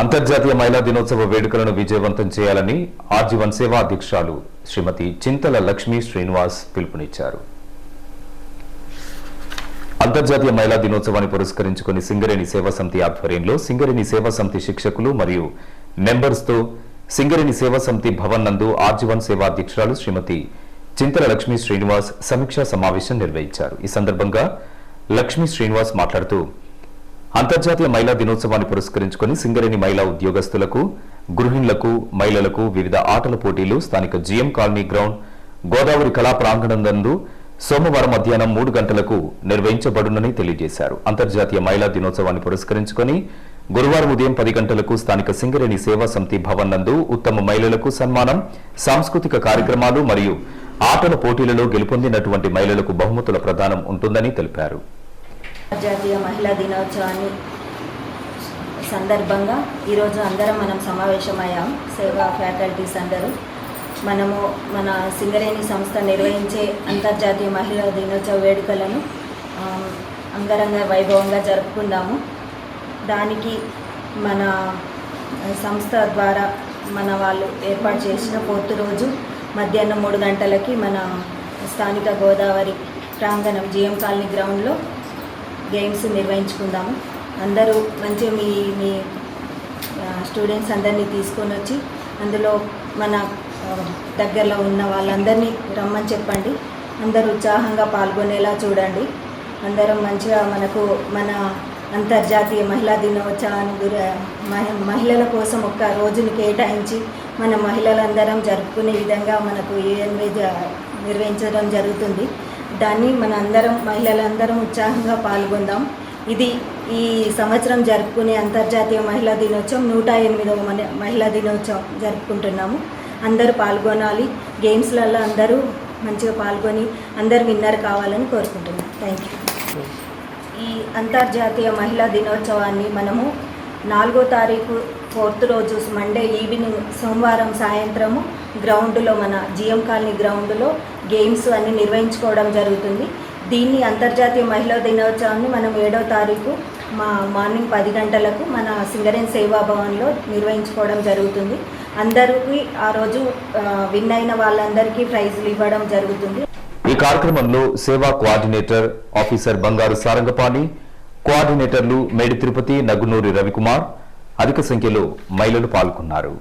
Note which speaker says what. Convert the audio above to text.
Speaker 1: అంతర్జాతీయ మహిళా దినోత్సవ వేడుకలను విజయవంతం చేయాలని ఆర్జీవన్ సేవా అధ్యక్షురాలు శ్రీమతి చింతల లక్ష్మీ శ్రీనివాస్ పిలుపునిచ్చారు. అంతర్జాతీయ మహిళా దినోత్సవాన్ని పురస్కరించుకుని సింగరేణి సేవా సమితి ఆధ్వర్యంలో సింగరేణి సేవా సమితి శిక్షకులు మరియు మెంబర్స్తో సింగరేణి సేవా సమితి భవన్ నందు ఆర్జీవన్ సేవా అధ్యక్షురాలు శ్రీమతి చింతల లక్ష్మీ శ్రీనివాస్ సమీక్షా సమావేశం నిర్వహించారు. ఈ సందర్భంగా లక్ష్మీ శ్రీనివాస్ మాట్లాడుతూ అంతర్జాతీయ మహిళా దినోత్సవాన్ని పురస్కరించుకుని సింగరేణి మహిళా ఉద్యోగస్తులకు గృహిణులకు మహిళలకు వివిధ ఆటల పోటీలు స్థానిక జీఎం కాలనీ గ్రౌండ్ గోదావరి కళా ప్రాంగణం నందు సోమవారం మధ్యాహ్నం మూడు గంటలకు నిర్వహించబడునని తెలియజేశారు. అంతర్జాతీయ మహిళా దినోత్సవాన్ని పురస్కరించుకుని గురువారం ఉదయం పది గంటలకు స్థానిక సింగరేణి సేవా సమితి భవన్ నందు ఉత్తమ మహిళలకు సన్మానం సాంస్కృతిక కార్యక్రమాలు మరియు ఆటల పోటీలలో గెలుపొందినటువంటి మహిళలకు బహుమతుల ప్రదానం ఉంటుందని తెలిపారు.
Speaker 2: అంతర్జాతీయ మహిళా దినోత్సవాన్ని సందర్భంగా ఈరోజు అందరం మనం సమావేశమయ్యాం. సేవా ఫ్యాకల్టీస్ అందరూ మనము మన సింగరేణి సంస్థ నిర్వహించే అంతర్జాతీయ మహిళా దినోత్సవ వేడుకలను అంగరంగ వైభవంగా జరుపుకుందాము. దానికి మన సంస్థ ద్వారా మన వాళ్ళు ఏర్పాటు చేసిన ఫోర్త్ రోజు మధ్యాహ్నం మూడు గంటలకి మన స్థానిక గోదావరి ప్రాంగణం జిఎం కాలనీ గ్రౌండ్లో గేమ్స్ నిర్వహించుకుందాము. అందరూ మంచిగా మీ మీ స్టూడెంట్స్ అందరినీ తీసుకొని వచ్చి అందులో మన దగ్గరలో ఉన్న వాళ్ళందరినీ రమ్మని చెప్పండి. అందరూ ఉత్సాహంగా పాల్గొనేలా చూడండి. అందరం మంచిగా మనకు మన అంతర్జాతీయ మహిళా దినోత్సవాన్ని గురి మహి- మహిళల కోసం ఒక రోజుని కేటాయించి మన మహిళలందరం జరుపుకునే విధంగా మనకు యుఎన్వే నిర్వహించడం జరుగుతుంది. దాన్ని మన అందరం మహిళలందరం ఉత్సాహంగా పాల్గొందాం. ఇది ఈ సంవత్సరం జరుపుకునే అంతర్జాతీయ మహిళా దినోత్సవం నూట ఎనిమిదవ మహిళా దినోత్సవం జరుపుకుంటున్నాము. అందరూ పాల్గొనాలి. గేమ్స్లలో అందరూ మంచిగా పాల్గొని అందరు విన్నర్ కావాలని కోరుకుంటున్నాం. Thank you. ఈ అంతర్జాతీయ మహిళా దినోత్సవాన్ని మనము నాలుగో తారీఖు ఫోర్త్ రోజు మండే ఈవినింగ్ సోమవారం సాయంత్రము గ్రౌండ్లో మన జిఎం కాలనీ గ్రౌండ్లో గేమ్స్ అన్ని నిర్వహించుకోవడం జరుగుతుంది. దీన్ని అంతర్జాతీయ మహిళా దినోత్సవాన్ని మనం ఏడో తారీఖు మా మార్నింగ్ పది గంటలకు మన సింగరేన్ సేవా భవన్లో నిర్వహించుకోవడం జరుగుతుంది. అందరికీ ఆ రోజు విన్ అయిన వాళ్ళందరికీ ప్రైజులు ఇవ్వడం జరుగుతుంది.
Speaker 1: ఈ కార్యక్రమంలో సేవా కోఆర్డినేటర్ ఆఫీసర్ బంగారు సారంగపాణి కోఆర్డినేటర్లు మేడి తిరుపతి నగునూరి రవికుమార్ అధిక సంఖ్యలో మహిళలు పాల్గొన్నారు.